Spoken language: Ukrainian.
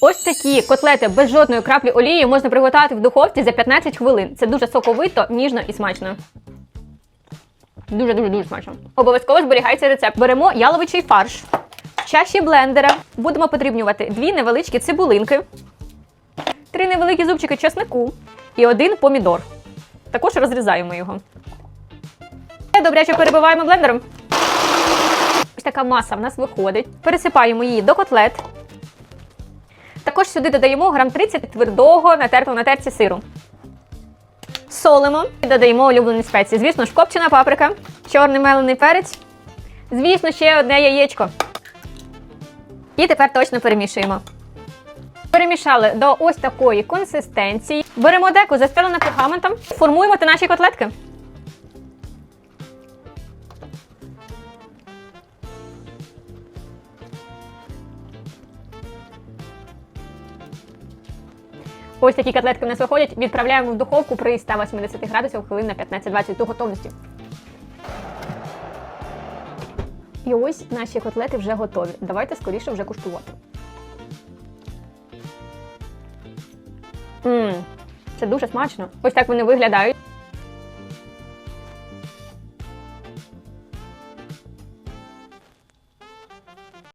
Ось такі котлети без жодної краплі олії можна приготувати в духовці за 15 хвилин. Це дуже соковито, ніжно і смачно. Дуже дуже смачно. Обов'язково зберігайте рецепт. Беремо яловичий фарш. В чаші блендера будемо подрібнювати дві невеличкі цибулинки, три невеликі зубчики чеснику і один помідор. Також розрізаємо його. Добряче перебиваємо блендером. Ось така маса в нас виходить. Пересипаємо її до котлет. Також сюди додаємо грам 30 твердого натертого на терці сиру. Солимо і додаємо улюблені спеції. Звісно ж, копчена паприка, чорний мелений перець. Звісно, ще одне яєчко. І тепер точно перемішуємо. Перемішали до ось такої консистенції. Беремо деку, застелену пергаментом, формуємо наші котлетки. Ось такі котлетки в нас виходять. Відправляємо в духовку при 180 градусів хвилин на 15-20 до готовності. І ось наші котлети вже готові. Давайте скоріше вже куштувати. Мм, це дуже смачно. Ось так вони виглядають.